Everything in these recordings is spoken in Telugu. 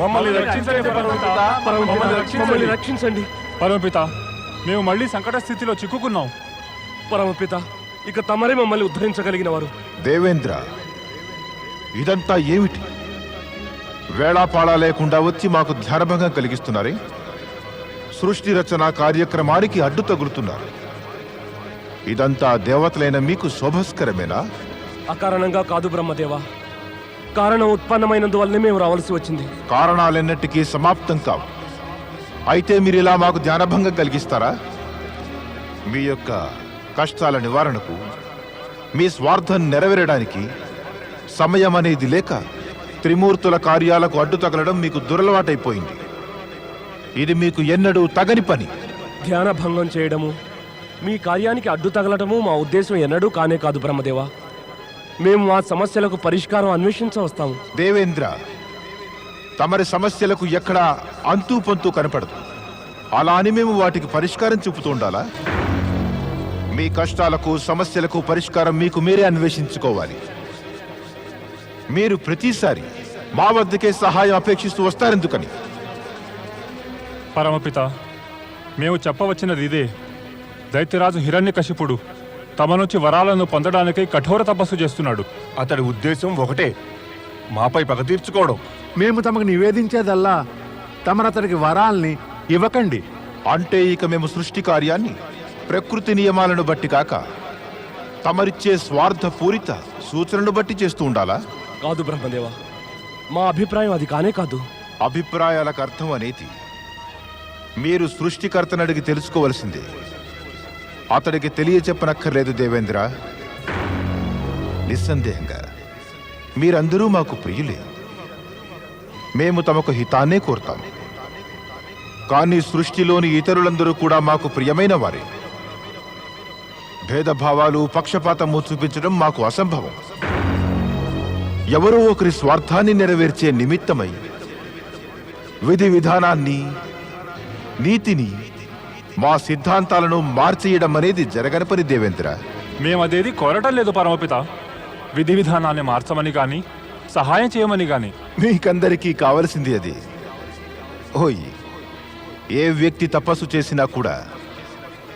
మమ్మల్ని రక్షించండి పరమపిత. మమ్మల్ని రక్షించండి. మమ్మల్ని రక్షించండి. పరమపిత మేము మళ్ళీ సంకట స్థితిలో చిక్కుకున్నాం. పరమపిత ఇక తమరే మమ్మల్ని ఉద్ధరించగలిగిన వారు దేవేంద్ర ఇదంతా ఏమిటి? వేళాపాళా లేకుండా వచ్చి మాకు ధ్యానభంగం కలిగిస్తున్నారే? సృష్టి రచన కార్యక్రమానికి అడ్డు తగులుతున్నారు. ఇదంతా దేవతలైన మీకు శోభస్కరమేనా? అకారణంగా కాదు బ్రహ్మదేవ. కారణం ఉత్పన్నమైనందువల్లనే మేము రావాల్సి వచ్చింది. కారణాలెన్నటికీ సమాప్తం కావు. అయితే మీరు ఇలా మాకు ధ్యానభంగం కలిగిస్తారా? మీ యొక్క కష్టాల నివారణకు మీ స్వార్థం నెరవేరడానికి సమయం అనేది లేక త్రిమూర్తుల కార్యాలకు అడ్డు తగలడం మీకు దురలవాటైపోయింది. ఇది మీకు ఎన్నడూ తగని పని. ధ్యాన భంగం చేయడము మీ కార్యానికి అడ్డు తగలటము మా ఉద్దేశం ఎన్నడూ కానే కాదు బ్రహ్మదేవ. మేము మా సమస్యలకు పరిష్కారం అన్వేషించ వస్తాము. దేవేంద్ర తమరి సమస్యలకు ఎక్కడా అంతూ పొంతూ కనపడదు. అలా అని మేము వాటికి పరిష్కారం చూపుతూ ఉండాలా మీ కష్టాలకు సమస్యలకు పరిష్కారం మీకు మీరే అన్వేషించుకోవాలి. మీరు ప్రతిసారి మా వద్దకే సహాయం అపేక్షిస్తూ వస్తారెందుకని? పరమపిత మేము చెప్పవచ్చినది ఇదే. దైత్యరాజు హిరణ్యకశిపుడు. తమ నుంచి వరాలను పొందడానికై కఠోర తపస్సు చేస్తున్నాడు. అతడి ఉద్దేశం ఒకటే మాపై పగ తీర్చుకోవడం. మేము తమకు నివేదించేదల్లా తమరతడికి వరాల్ని ఇవ్వకండి. అంటే ఇక మేము సృష్టి కార్యాన్ని ప్రకృతి నియమాలను బట్టి కాక తమరిచ్చే స్వార్థపూరిత సూచనలు బట్టి చేస్తూ ఉండాలా? కాదు బ్రహ్మదేవ మా అభిప్రాయం అది కానే కాదు. అభిప్రాయాలకు అర్థం అనేది మీరు సృష్టికర్తను అడిగి తెలుసుకోవలసిందే. అతడికి తెలియచెప్పనక్కర్లేదు దేవేంద్ర. నిస్సందేహంగా మీరందరూ మాకు ప్రియులే. మేము తమకు హితాన్నే కోరుతాం. కానీ సృష్టిలోని ఇతరులందరూ కూడా మాకు ప్రియమైన వారే. భేదభావాలు పక్షపాతము చూపించడం మాకు అసంభవం. ఎవరో ఒకరి స్వార్థాన్ని నెరవేర్చే నిమిత్తమై విధి విధానాన్ని నీతిని మా సిద్ధాంతాలను మార్చేయడం అనేది జరగని పని దేవేంద్ర. మేము అదేది కోరటం లేదు పరమపిత. విధి విధానాన్ని మార్చమని గాని సహాయం చేయమని గాని. మీకందరికీ కావలసింది అది. ఓయ్ ఏ వ్యక్తి తపస్సు చేసినా కూడా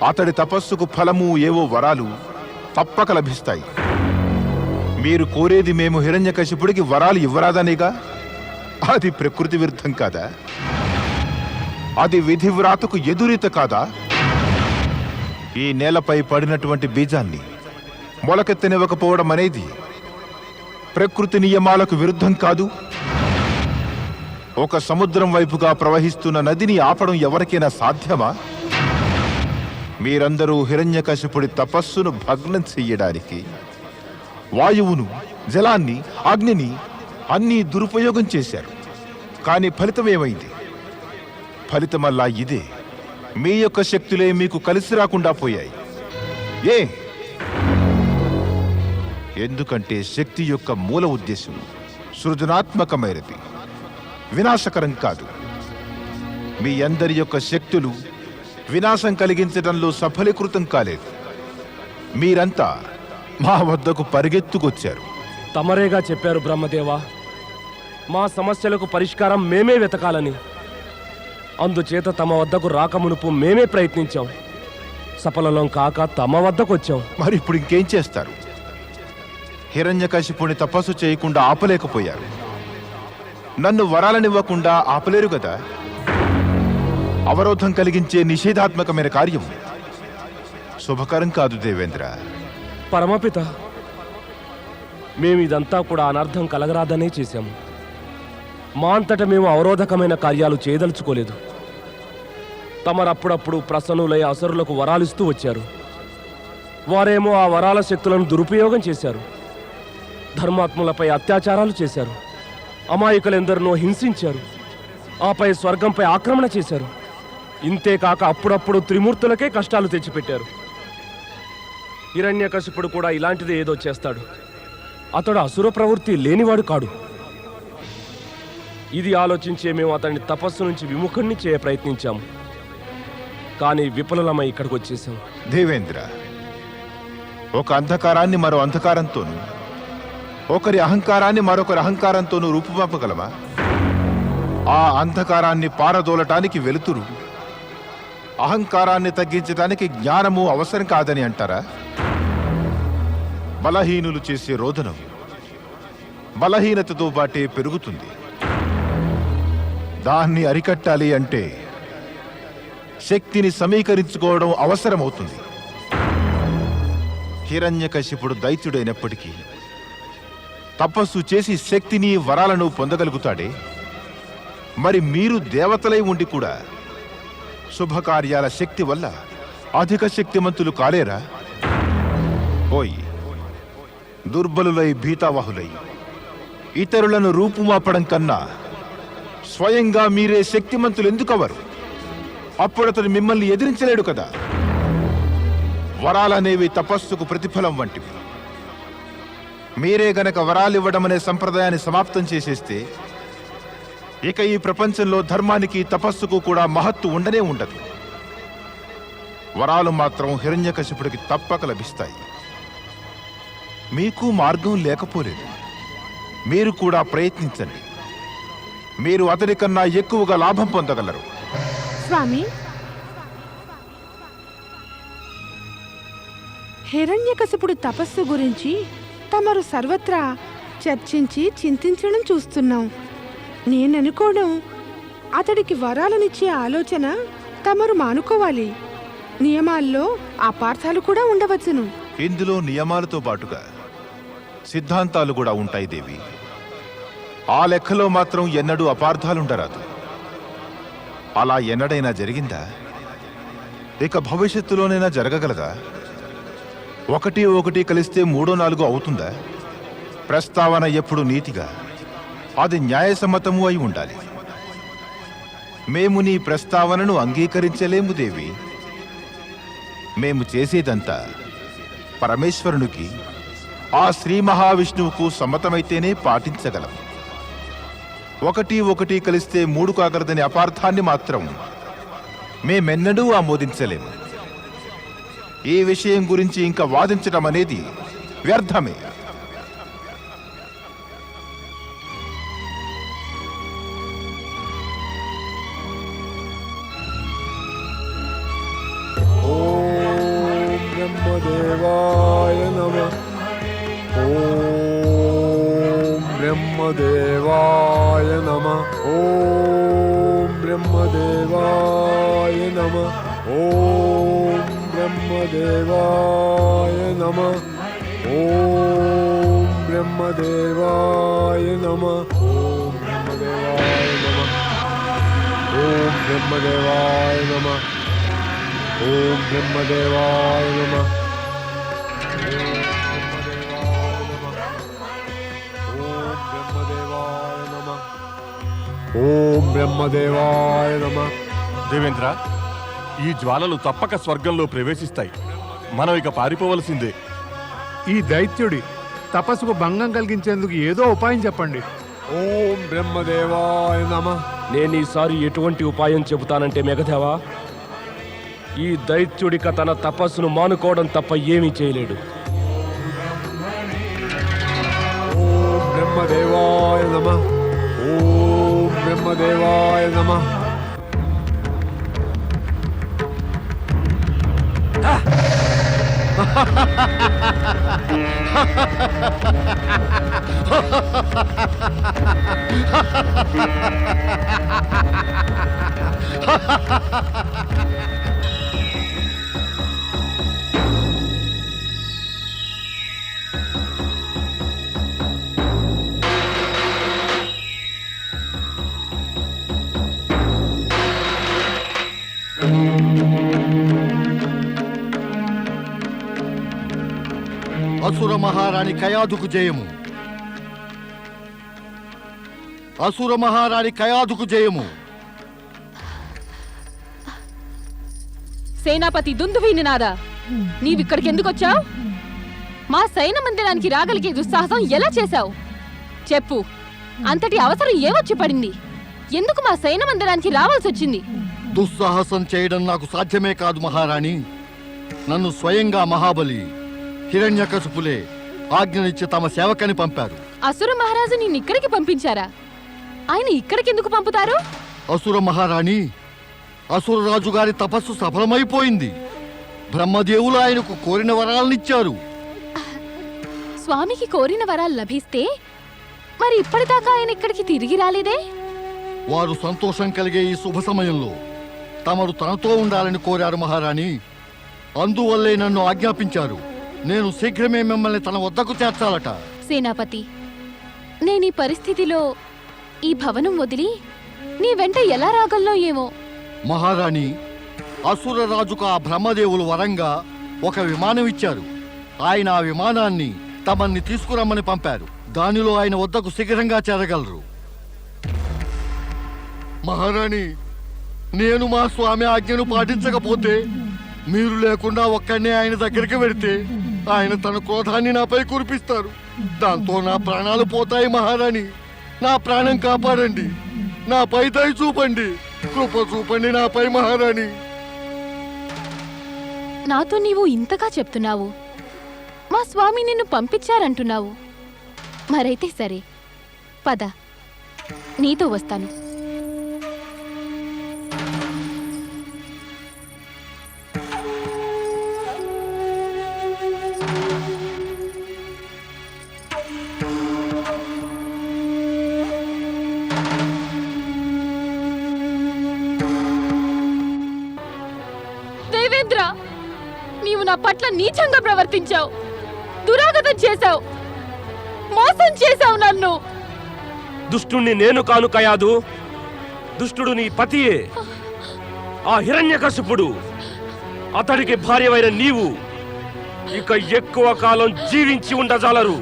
అతడి తపస్సుకు ఫలము ఏవో వరాలు తప్పక లభిస్తాయి. మీరు కోరేది మేము హిరణ్యకశిపుడికి వరాలు ఇవ్వరాదనేగా? అది ప్రకృతి విరుద్ధం కాదా? అది విధి వ్రాతకు ఎదురీత కాదా? ఈ నేలపై పడినటువంటి బీజాన్ని మొలకెత్తనివ్వకపోవడం అనేది ప్రకృతి నియమాలకు విరుద్ధం కాదు. ఒక సముద్రం వైపుగా ప్రవహిస్తున్న నదిని ఆపడం ఎవరికైనా సాధ్యమా? మీరందరూ హిరణ్యకశిపుడి తపస్సును భగ్నం చెయ్యడానికి వాయువును జలాన్ని అగ్నిని అన్నీ దురుపయోగం చేశారు. కానీ ఫలితం ఏమైంది ఫలితమల్లా ఇదే. మీ యొక్క శక్తులే మీకు కలిసి రాకుండా పోయాయి. ఏ? ఎందుకంటే శక్తి యొక్క మూల ఉద్దేశం సృజనాత్మకమైనది. వినాశకరం కాదు. మీ అందరి యొక్క శక్తులు వినాశం కలిగించడంలో సఫలీకృతం కాలేదు. మీరంతా మా వద్దకు పరిగెత్తుకొచ్చారు. తమరేగా చెప్పారు బ్రహ్మదేవ? మా సమస్యలకు పరిష్కారం మేమే వెతకాలని. అందుచేత తమ వద్దకు రాకమునుపు మేమే ప్రయత్నించాం. సఫలం కాక తమ వద్దకు వచ్చాం మరి ఇప్పుడు ఇంకేం చేస్తారు? హిరణ్యకశిపుని తపస్సు చేయకుండా ఆపలేకపోయారు. నన్ను వరాలనివ్వకుండా ఆపలేరు కదా అవరోధం కలిగించే నిషేధాత్మకమైన కార్యం. శుభకరం కాదు దేవేంద్ర. పరమపిత మేము ఇదంతా కూడా అనర్థం కలగరాదనే చేశాము. మా అంతట మేము అవరోధకమైన కార్యాలు చేయదలుచుకోలేదు. తమరప్పుడప్పుడు ప్రసన్నులై అసరులకు వరాలిస్తూ వచ్చారు. వారేమో ఆ వరాల శక్తులను దురుపయోగం చేశారు. ధర్మాత్ములపై అత్యాచారాలు చేశారు. అమాయకులెందరినో హింసించారు. ఆపై స్వర్గంపై ఆక్రమణ చేశారు. ఇంతేకాక అప్పుడప్పుడు త్రిమూర్తులకే కష్టాలు తెచ్చిపెట్టారు. హిరణ్యకశిపుడు కూడా ఇలాంటిది ఏదో చేస్తాడు. అతడు అసుర ప్రవృత్తి లేనివాడు కాడు. ఇది ఆలోచించే మేము అతన్ని తపస్సు నుంచి విముఖుణ్ణి చేయ ప్రయత్నించాము. కానీ విఫలమై ఇక్కడికి వచ్చేసాం దేవేంద్ర ఒక అంధకారాన్ని మరో అంధకారంతోనూ ఒకరి అహంకారాన్ని మరొకరి అహంకారంతోనూ రూపుమాపగలమా ఆ అంధకారాన్ని పారదోలటానికి వెలుతురు. అహంకారాన్ని తగ్గించడానికి జ్ఞానము అవసరం కాదని అంటారా? బలహీనులు చేసే రోదనం బలహీనతతో బాటే పెరుగుతుంది. దాన్ని అరికట్టాలి అంటే శక్తిని సమీకరించుకోవడం అవసరమవుతుంది. హిరణ్యకశిపుడు దైత్యుడైనప్పటికీ తపస్సు చేసి శక్తిని వరాలను పొందగలుగుతాడే? మరి మీరు దేవతలై ఉండి కూడా శుభకార్యాల శక్తి వల్ల అధిక శక్తిమంతులు కాలేరా? ఓయ్ దుర్బలులై భీతావాహులై ఇతరులను రూపుమాపడం కన్నా స్వయంగా మీరే శక్తిమంతులు ఎందుకవరు? అప్పుడు అతడు మిమ్మల్ని ఎదిరించలేడు కదా. వరాలనేవి తపస్సుకు ప్రతిఫలం వంటివి. మీరే గనక వరాలివ్వడం అనే సంప్రదాయాన్ని సమాప్తం చేసేస్తే ఇక ఈ ప్రపంచంలో ధర్మానికి తపస్సుకు కూడా మహత్తు ఉండనే ఉండదు. వరాలు మాత్రం హిరణ్యకశిపుడికి తప్పక లభిస్తాయి. మీకు మార్గం లేకపోలేదు. మీరు కూడా ప్రయత్నించండి. మీరు అతని కన్నా ఎక్కువగా లాభం పొందగలరు. స్వామి. హిరణ్యకశిపుడు తపస్సు గురించి తమరు సర్వత్రా చర్చించి చింతించడం చూస్తున్నాం. నేననుకోవడం అతడికి వరాలనిచ్చే ఆలోచన తమరు మానుకోవాలి. నియమాల్లో అపార్థాలు కూడా ఉండవచ్చును. ఇందులో నియమాలతో పాటుగా సిద్ధాంతాలు కూడా ఉంటాయి దేవి. ఆ లెక్కలో మాత్రం ఎన్నడూ అపార్థాలుండరాదు. అలా ఎన్నడైనా జరిగిందా? ఇక భవిష్యత్తులోనైనా జరగగలదా? ఒకటి ఒకటి కలిస్తే మూడో నాలుగో అవుతుందా? ప్రస్తావన ఎప్పుడు నీతిగా? అది న్యాయసమ్మతము అయి ఉండాలి. మేము నీ ప్రస్తావనను అంగీకరించలేము దేవి. మేము చేసేదంతా పరమేశ్వరునికి ఆ శ్రీ మహావిష్ణువుకు సమ్మతమైతేనే పాటించగలం. ఒకటి ఒకటి కలిస్తే మూడు కాగలదని అపార్థాన్ని మాత్రం మేమెన్నడూ ఆమోదించలేము. ఈ విషయం గురించి ఇంకా వాదించడం అనేది వ్యర్థమే. ఓం బ్రహ్మదేవాయ నమ. ఓం బ్రహ్మదేవాయ నమ. దేవేంద్ర ఈ జ్వాలలు తప్పక స్వర్గంలో ప్రవేశిస్తాయి. మనం ఇక పారిపోవలసిందే. ఈ దైత్యుడి తపస్సుకు భంగం కలిగించేందుకు ఏదో ఉపాయం చెప్పండి. ఓం బ్రహ్మదేవాయ నమ. నేను ఈసారి ఎటువంటి ఉపాయం చెబుతానంటే మెగదేవా ఈ దైత్యుడిక తన తపస్సును మానుకోవడం తప్ప ఏమీ చేయలేడు. బ్రహ్మదేవాయ నమ. ఓం బ్రహ్మదేవాయ నమ. అసుర మహారాణి కయాదుకు జయము. అసుర మహారాణి కయాదుకు జయము. సేనాపతి దుందువీనినాదా నీవిక్కడికి ఎందుకు వచ్చావు మా సైన మందిరానికి రాగలిగే దుస్సాహసం ఎలా చేశావు? చెప్పు. అంతటి అవసరం ఏమొచ్చి పడింది? ఎందుకు మా సైన మందిరానికి రావాల్సి వచ్చింది దుస్సాహసం చేయడం నాకు సాధ్యమే కాదు మహారాణి. నన్ను స్వయంగా మహాబలి హిరణ్యకశిపులే ఆజ్ఞనిచ్చి తమ సేవకని పంపారు. అసుర మహారాజు నిన్నిక్కడికి పంపించారా? ఆయన ఇక్కడికి ఎందుకు పంపుతారు? అసుర మహారాణి అసురరాజు గారి తపస్సు సఫలమైపోయింది. బ్రహ్మదేవులు ఆయనకు కోరిన వరాలనిచ్చారు. స్వామికి కోరిన వరాలు లభిస్తే మరి ఇప్పటిదాకా ఆయన ఇక్కడికి తిరిగి రాలేదే? వారు సంతోషం కలిగే ఈ శుభ సమయంలో తమరు తనతో ఉండాలని కోరారు మహారాణి. అందువల్లే నన్ను ఆజ్ఞాపించారు. నేను శీఘ్రమే మిమ్మల్ని తన వద్దకు చేర్చాలట. సేనాపతి నేను ఈ పరిస్థితిలో ఈ భవనం వదిలి నీ వెంట ఎలా రాగల్లో ఏమో? మహారాణి అసురరాజుకు ఆ బ్రహ్మదేవులు వరంగా ఒక విమానం ఇచ్చారు. ఆయన ఆ విమానాన్ని తమన్ని తీసుకురమ్మని పంపారు. దానిలో ఆయన వద్దకు శీఘ్రంగా చేరగలరు. మహారాణి నేను మా స్వామి ఆజ్ఞను పాటించకపోతే మీరు లేకుండా ఒక్కడనే ఆయన దగ్గరికి వెడితే ఆయన తన క్రోధాన్ని నాపై కురిపిస్తారు. దాంతో నా ప్రాణాలు పోతాయి మహారాణి. నా ప్రాణం కాపాడండి. నాపై దయ చూపండి. కృప చూపండి నాపై మహారాణి. నాతో నీవు ఇంతగా చెప్తున్నావు. మా స్వామి నిన్ను పంపించారంటున్నావు. మరైతే సరే. పద. నీతో వస్తాను. నీచంగా ప్రవర్తించావు. దురాగతం చేశావు. మోసం చేశావు నన్ను. దుష్టుణ్ణి నేను కాను కయాదు. దుష్టుడు నీ పతియే. ఆ హిరణ్యకశిపుడు. అతడికి భార్యవైన నీవు ఇక ఎక్కువ కాలం జీవించి ఉండజాలరు.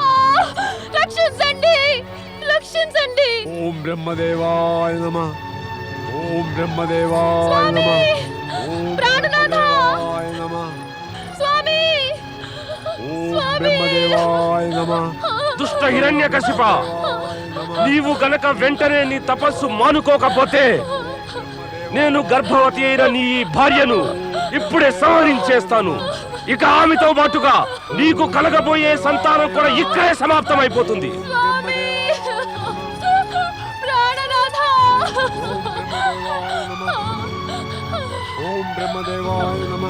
ఆ! రక్షించండి రక్షించండి ఓం బ్రహ్మదేవాయ నమ. ఓం బ్రహ్మదేవాయ స్వామి! నమ దుష్ట హిరణ్యకశిప నీవు గనక వెంటనే నీ తపస్సు మానుకోకపోతే నేను గర్భవతి అయిన నీ భార్యను ఇప్పుడే సంహరించేస్తాను. ఇక ఆమెతో పాటుగా నీకు కలగబోయే సంతానం కూడా ఇక్కడే సమాప్తమైపోతుంది. స్వామి! ప్రాణనాథ! ఓం బ్రహ్మదేవాయ నమ.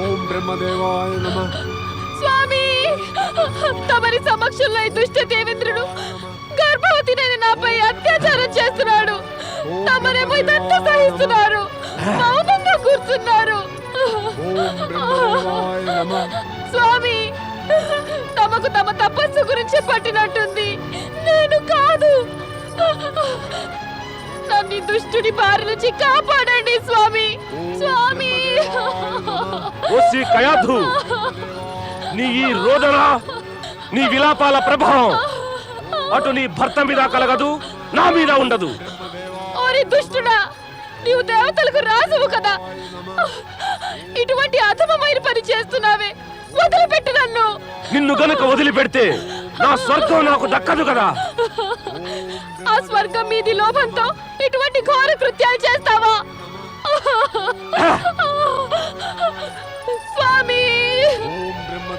ఓం బ్రహ్మదేవాయ నమ. తమరి సమక్షంలో ఈ దుష్ట దేవేంద్రుడు గర్భవతి నాపై అత్యాచారం చేస్తున్నాడు. తమరేమో ఇదంతా సహిస్తున్నారు. మౌనంగా కూర్చున్నారు. స్వామి తమకు తమ తపస్సు గురించి పట్టినట్టుంది. నేను కాదు. నన్ను దుష్టుడి బారి నుంచి కాపాడండి స్వామి. స్వామి. కయాధు. నీ ఈ రోదన నీ విలాపాల ప్రభావం అటు నీ భర్త మీద కలగదు నా మీద ఉండదు. ఓరి దుష్టుడా నీవు దేవతలకు రాజువు కదా. ఇటువంటి అధమమైన పని చేస్తున్నావే వదిలిపెట్టు నన్ను. నిన్ను గనుక వదిలిపెడితే నా స్వర్గం నాకు దక్కదు కదా. ఆ స్వర్గం మీది లోభంతో ఇటువంటి ఘోర కృత్యాలు చేస్తావా?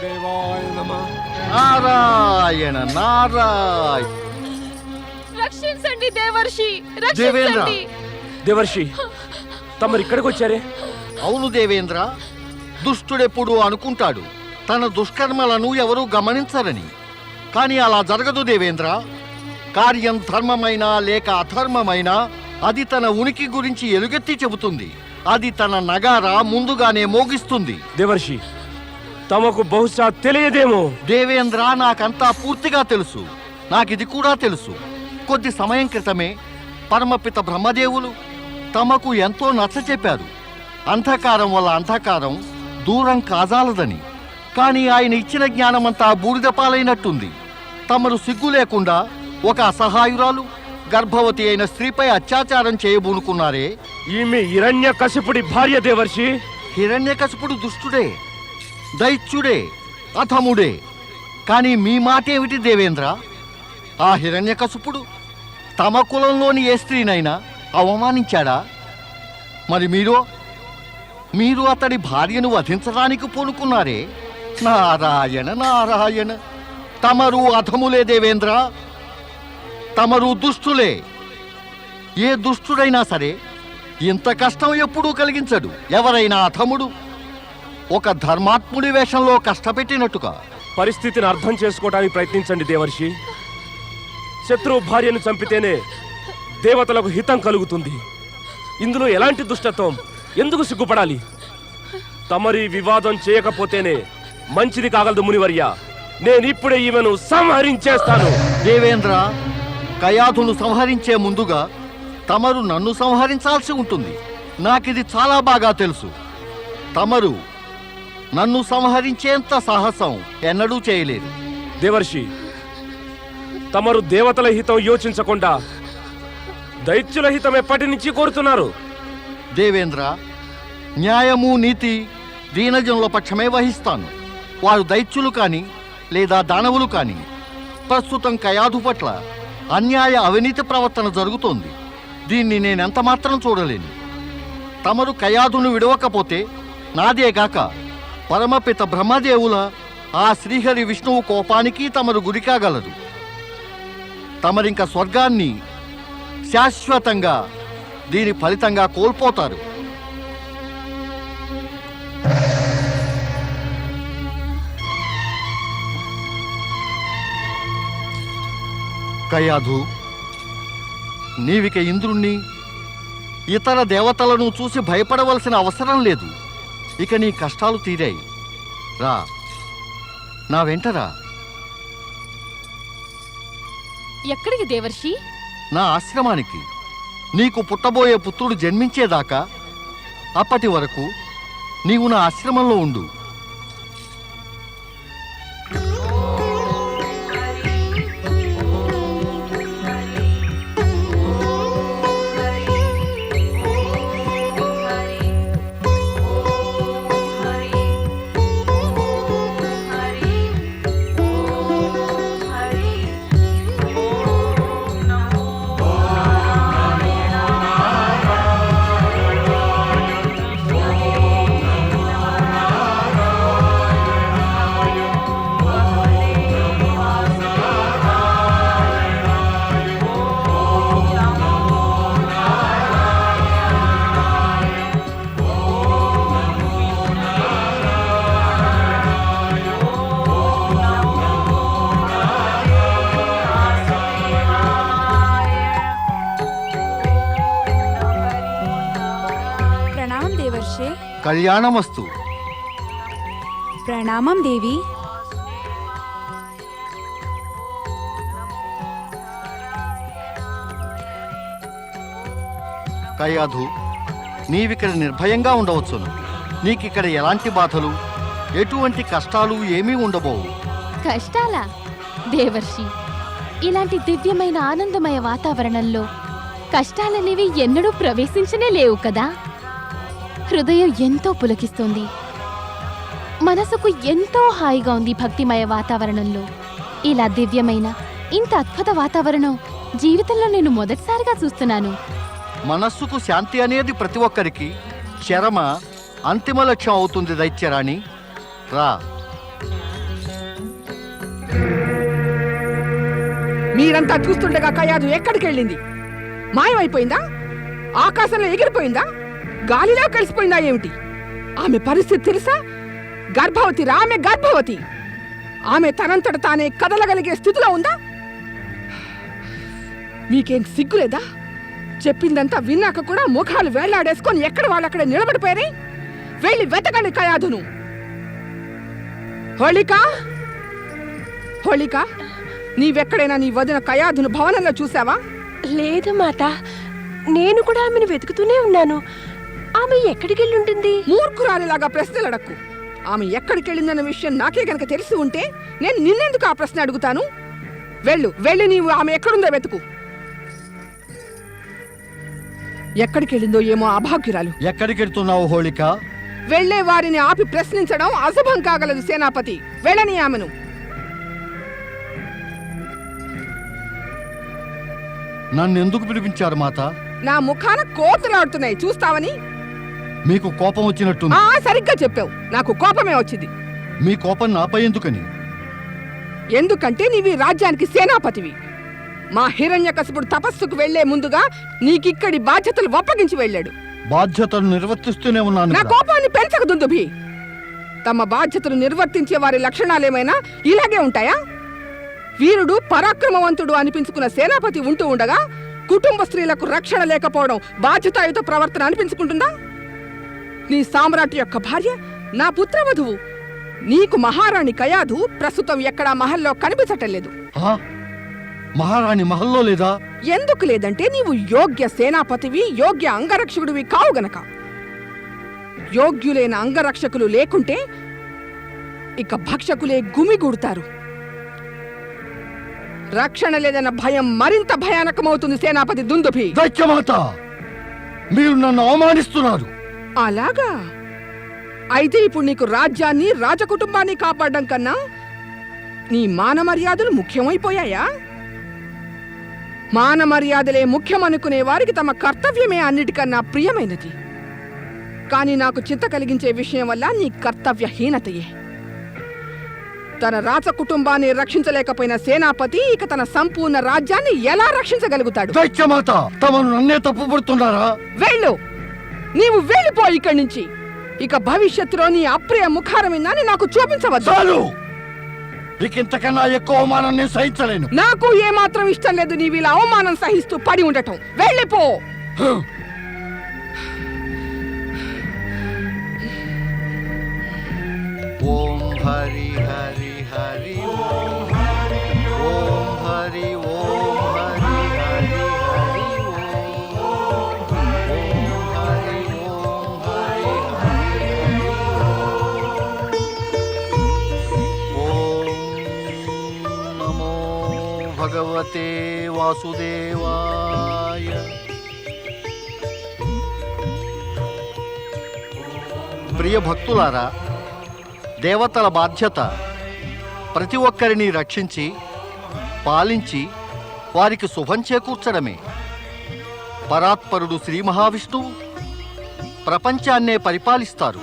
నమ నారాయణ నారాయణ. రక్షించండి దేవర్షి దేవేంద్ర. రక్షించండి. దేవర్షి తమరు ఇక్కడికి వచ్చారే? అవును దేవేంద్ర దుష్టుడెప్పుడు అనుకుంటాడు తన దుష్కర్మలను ఎవరూ గమనించరని. కానీ అలా జరగదు దేవేంద్ర. కార్యం ధర్మమైనా లేక అధర్మమైనా అది తన ఉనికి గురించి ఎలుగెత్తి చెబుతుంది. అది తన నగారా ముందుగానే మోగిస్తుంది. దేవర్షి తమకు బహుశా తెలియదేమో. దేవేంద్ర నాకంతా పూర్తిగా తెలుసు. నాకిది కూడా తెలుసు. కొద్ది సమయం క్రితమే పరమపిత బ్రహ్మదేవులు తమకు ఎంతో నచ్చ చెప్పారు. అంధకారం వల్ల అంధకారం దూరం కాజాలదని. కానీ ఆయన ఇచ్చిన జ్ఞానమంతా బూడిద పాలైనట్టుంది. తమరు సిగ్గు లేకుండా ఒక అసహాయురాలు గర్భవతి అయిన స్త్రీపై అత్యాచారం చేయబూనుకున్నారే. ఈమె హిరణ్య కశిపుడి భార్య దేవర్షి. హిరణ్యకశిపుడు దుష్టుడే. దైత్యుడే అథముడే కానీ మీ మాటేమిటి దేవేంద్ర? ఆ హిరణ్యకసుపుడు తమ కులంలోని ఏ స్త్రీనైనా అవమానించాడా? మరి మీరు మీరు అతడి భార్యను వధించడానికి పూనుకున్నారే? నారాయణ నారాయణ. తమరు అధములే దేవేంద్ర తమరు దుష్టులే. ఏ దుష్టుడైనా సరే ఇంత కష్టం ఎప్పుడూ కలిగించడు. ఎవరైనా అథముడు ఒక ధర్మాత్ముడి వేషంలో కష్టపెట్టినట్టుగా. పరిస్థితిని అర్థం చేసుకోవడానికి ప్రయత్నించండి దేవర్షి. శత్రువు భార్యను చంపితేనే దేవతలకు హితం కలుగుతుంది. ఇందులో ఎలాంటి దుష్టత్వం? ఎందుకు సిగ్గుపడాలి? తమరి వివాదం చేయకపోతేనే మంచిది కాగలదు మునివర్య. నేను ఇప్పుడే ఈమెను సంహరించేస్తాను. దేవేంద్ర కయాధును సంహరించే ముందుగా తమరు నన్ను సంహరించాల్సి ఉంటుంది. నాకిది చాలా బాగా తెలుసు. తమరు నన్ను సంహరించేంత సాహసం ఎన్నడూ చేయలేదు. దేవర్షి తమరు దేవతల హితం యోచించకుండా దైత్యుల హితం ఎప్పటి నుంచి కోరుతున్నారు. దేవేంద్ర న్యాయము నీతి దీనజనుల పక్షమే వహిస్తాను. వారు దైత్యులు కాని లేదా దానవులు కాని ప్రస్తుతం కయాధు పట్ల అన్యాయ అవినీతి ప్రవర్తన జరుగుతోంది. దీన్ని నేనెంత మాత్రం చూడలేను. తమరు కయాధును విడవకపోతే నాదేగాక పరమపిత బ్రహ్మదేవుల ఆ శ్రీహరి విష్ణువు కోపానికి తమరు గురికాగలరు తమరింక స్వర్గాన్ని శాశ్వతంగా దీని ఫలితంగా కోల్పోతారు. కయాధు నీవిక ఇంద్రుణ్ణి ఇతర దేవతలను చూసి భయపడవలసిన అవసరం లేదు. ఇక నీ కష్టాలు తీరాయి. రా. నా వెంటరా ఎక్కడికి దేవర్షి? నా ఆశ్రమానికి. నీకు పుట్టబోయే పుత్రుడు జన్మించేదాకా అప్పటి వరకు నీవు నా ఆశ్రమంలో ఉండు. కళ్యాణమస్తు. ప్రణామం దేవి. కయాధు నీవిక్కడ నిర్భయంగా ఉండవచ్చును. నీకిక్కడ ఎలాంటి బాధలు? ఎటువంటి కష్టాలు ఏమీ ఉండబోవు. కష్టాలా? దేవర్షి ఇలాంటి దివ్యమైన ఆనందమయ వాతావరణంలో కష్టాలనేవి ఎన్నడూ ప్రవేశించనే లేవు కదా? హృదయం ఎంతో పులకిస్తుంది. మనసుకు ఎంతో హాయిగా ఉంది భక్తిమయ వాతావరణంలో. ఇలా దివ్యమైన ఇంత అద్భుత వాతావరణం జీవితంలో నేను మొదటిసారిగా చూస్తున్నాను. మనస్సుకు శాంతి అనేది ప్రతి ఒక్కరికి చరమ అంతిమ లక్ష్యం అవుతుంది దైత్యరాణి. రా. మీరంతా చూస్తుండగా కయాదు ఎక్కడికి వెళ్ళింది మాయమైపోయిందా? ఆకాశంలో ఎగిరిపోయిందా? గాలిలో కలిసిపోయిందా ఏమిటి? ఆమె పరిస్థితి తెలుసా? గర్భవతి రా ఆమె గర్భవతి. ఆమె తనంతట తానే కదలగలిగే స్థితిలో ఉందా? మీకేం సిగ్గులేదా? చెప్పిందంతా విన్నాక కూడా ముఖాలు వేళ్ళాడేసుకొని ఎక్కడ వాళ్ళక్కడ నిలబడిపోయారే? వెళ్ళి వెతకండి కయాదును. హోళిక? హోళిక నీవెక్కడైనా నీ వదిన కయాదును భవనంలో చూసావా లేదు మాత నేను కూడా ఆమెను వెతుకుతూనే ఉన్నాను. ఆమె ఎక్కడికి వెళ్ళి ఉంటుంది మూర్ఖురాలిలాగా ప్రశ్నలు అడక్కు ఆమె ఎక్కడికి వెళ్ళిందన్న విషయం నాకే గనక తెలిసి ఉంటే నేను నిన్నెందుకు ఆ ప్రశ్న అడుగుతాను? వెళ్ళు వెళ్ళి నీవు ఆమె ఎక్కడుందో వెతుకు. ఎక్కడికి వెళ్ళిందో ఏమో అభాగ్యురాలు. ఎక్కడికెడుతున్నావు హోళిక? వెళ్ళే వారిని ఆపి ప్రశ్నించడం అశుభం కాగలదు సేనాపతి. వెళ్ళని ఆమెను. నన్ను ఎందుకు పిలిపించారు మాత? నా ముఖాన కోతలాడుతున్నాయి చూస్తావని? మీకు కోపం వచ్చినట్టుంది. ఆ సరిగ్గా చెప్పావు. నాకు కోపమే వచ్చింది. మీ కోపం నాపై ఎందుకని? ఎందుకంటే నీవి రాజ్యానికి సేనాపతివి. మా హిరణ్యకశిపుడు తపస్సుకు వెళ్ళే ముందుగా నీకిక్కడి బాధ్యతలు ఒప్పగించి వెళ్ళాడు. బాధ్యతను నిర్వర్తిస్తూనే ఉన్నాను నా. కోపాన్ని పెంచక దుందుభి. తమ బాధ్యతలు నిర్వర్తించే వారి లక్షణాలేమైనా ఇలాగే ఉంటాయా? వీరుడు పరాక్రమవంతుడు అనిపించుకున్న సేనాపతి ఉంటూ ఉండగా కుటుంబ స్త్రీలకు రక్షణ లేకపోవడం బాధ్యతాయుత ప్రవర్తన అనిపించుకుంటుందా? నీ సామ్రాట్ యొక్క భార్య నా పుత్రవధువు నీకు మహారాణి కయాధు ప్రస్తుతం ఎక్కడా మహల్లో కనిపించటం లేదు ఆ? మహారాణి మహల్లో లేదా? ఎందుకు లేదంటే నీవు యోగ్య సేనాపతివి యోగ్య అంగరక్షకుడివి కావు గనక. యోగ్యులైన అంగరక్షకులు లేకుంటే ఇక భక్షకులే గుమిగూడుతారు రక్షణ లేదన్న భయం మరింత భయానకమవుతుంది సేనాపతి దుందుభి. దైత్యమాత మీరు నన్ను అవమానిస్తున్నారు. అలాగా? అయితే ఇప్పుడు నీకు రాజ్యాన్ని రాజకుటుంబాన్ని కాపాడడం కన్నా నీ మాన మర్యాదలు ముఖ్యమైపోయాయా? మాన మర్యాదలే ముఖ్యమనుకునే వారికి తమ కర్తవ్యమే అన్నిటికన్నా ప్రియమైనది. కానీ నాకు చింత కలిగించే విషయం వల్ల నీ కర్తవ్యహీనతయే. తన రాజ కుటుంబాన్ని రక్షించలేకపోయిన సేనాపతి ఇక తన సంపూర్ణ రాజ్యాన్ని ఎలా రక్షించగలుగుతాడు? తమను నన్నే తప్పుపడుతున్నారా? వెళ్ళు! నీవు వెళ్ళిపో ఇక్కడి నుంచి. ఇక భవిష్యత్తులో నీ అప్రియ ముఖారమిందని నాకు చూపించవద్దు. చాలు! ఇంతకన్నా ఎక్కువ అవమానం నేను సహించలేను. నాకు ఏమాత్రం ఇష్టం లేదు నీవు ఇలా అవమానం సహిస్తూ పడి ఉండటం. వెళ్ళిపో! ఓం హరి హరి హరి ఓం హరి ఓం హరి భగవతే వాసుదేవాయ ప్రియ భక్తులారా దేవతల బాధ్యత ప్రతి ఒక్కరిని రక్షించి పాలించి వారికి శుభం చేకూర్చడమే. పరాత్పరుడు శ్రీ మహావిష్ణువు ప్రపంచాన్నే పరిపాలిస్తారు.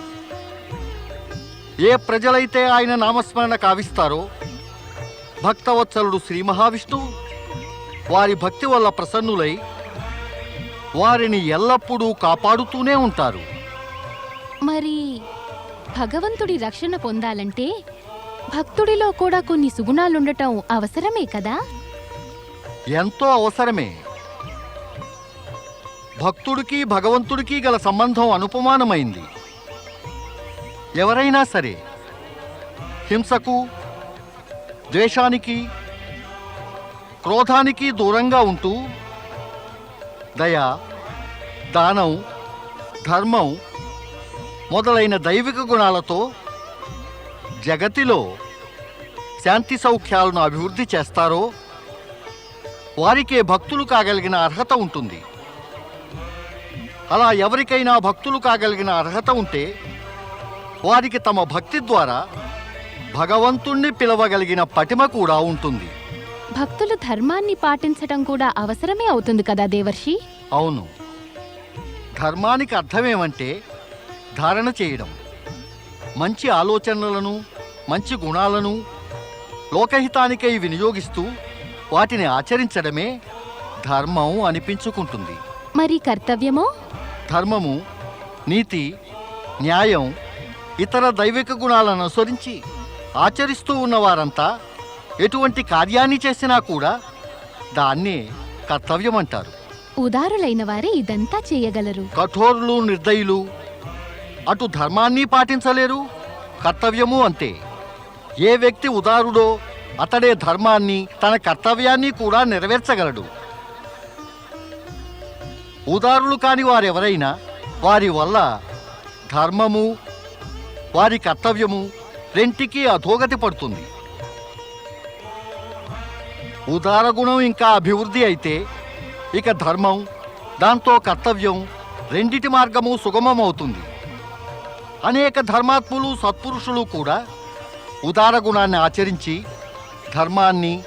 ఏ ప్రజలైతే ఆయన నామస్మరణ కావిస్తారో భక్తవత్సలుడు శ్రీ మహావిష్ణువు వారి భక్తి వల్ల ప్రసన్నులై వారిని ఎల్లప్పుడూ కాపాడుతూనే ఉంటారు. మరి భగవంతుడి రక్షణ పొందాలంటే భక్తుడిలో కూడా కొన్ని సుగుణాలుండటం అవసరమే కదా? ఎంతో అవసరమే. భక్తుడికి భగవంతుడికి గల సంబంధం అనుపమానమైంది. ఎవరైనా సరే హింసకు ద్వేషానికి క్రోధానికి దూరంగా ఉంటూ దయ దానం ధర్మం మొదలైన దైవిక గుణాలతో జగతిలో శాంతి సౌఖ్యాలను అభివృద్ధి చేస్తారో వారికే భక్తులు కాగలిగిన అర్హత ఉంటుంది. అలా ఎవరికైనా భక్తులు కాగలిగిన అర్హత ఉంటే వారికి తమ భక్తి ద్వారా భగవంతుణ్ణి పిలవగలిగిన పటిమ కూడా ఉంటుంది. భక్తులు ధర్మాన్ని పాటించటం కూడా అవసరమే అవుతుంది కదా దేవర్షి? అవును. ధర్మానికి అర్థమేమంటే ధారణ చేయడం. మంచి ఆలోచనలను మంచి గుణాలను లోకహితానికై వినియోగిస్తూ వాటిని ఆచరించడమే ధర్మం అనిపించుకుంటుంది. మరి కర్తవ్యమో? ధర్మము నీతి న్యాయం ఇతర దైవిక గుణాలను అనుసరించి ఆచరిస్తూ ఉన్నవారంతా ఎటువంటి కార్యాన్ని చేసినా కూడా దాన్నే కర్తవ్యం అంటారు ఉదారులైన వారే ఇదంతా చేయగలరు. కఠోరులు నిర్దయులు అటు ధర్మాన్ని పాటించలేరు కర్తవ్యము అంతే. ఏ వ్యక్తి ఉదారుడో అతడే ధర్మాన్ని తన కర్తవ్యాన్ని కూడా నెరవేర్చగలడు. ఉదారులు కాని వారెవరైనా వారి వల్ల ధర్మము వారి కర్తవ్యము రెంటికి అధోగతి పడుతుంది. ఉదార గుణం ఇంకా అభివృద్ధి అయితే ఇక ధర్మం దాంతో కర్తవ్యం రెండిటి మార్గము సుగమమవుతుంది. అనేక ధర్మాత్ములు సత్పురుషులు కూడా ఉదార గుణాన్ని ఆచరించి ధర్మాన్ని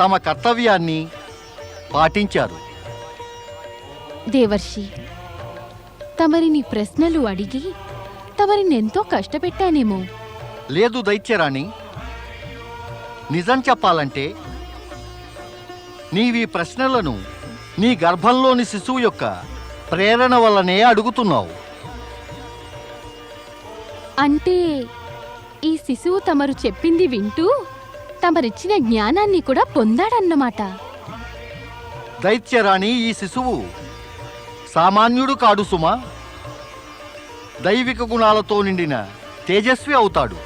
తమ కర్తవ్యాన్ని పాటించారు. దేవర్షి తమరిని ప్రశ్నలు అడిగి తమరినెంతో కష్టపెట్టానేమో. లేదు దైత్యరాణి నిజం చెప్పాలంటే నీవీ ప్రశ్నలను నీ గర్భంలోని శిశువు యొక్క ప్రేరణ వల్లనే అడుగుతున్నావు. అంటే ఈ శిశువు తమరు చెప్పింది వింటూ తమరిచ్చిన జ్ఞానాన్ని కూడా పొందాడన్నమాట. దైత్యరాణి ఈ శిశువు సామాన్యుడు కాడు సుమా. దైవిక గుణాలతో నిండిన తేజస్వి అవుతాడు.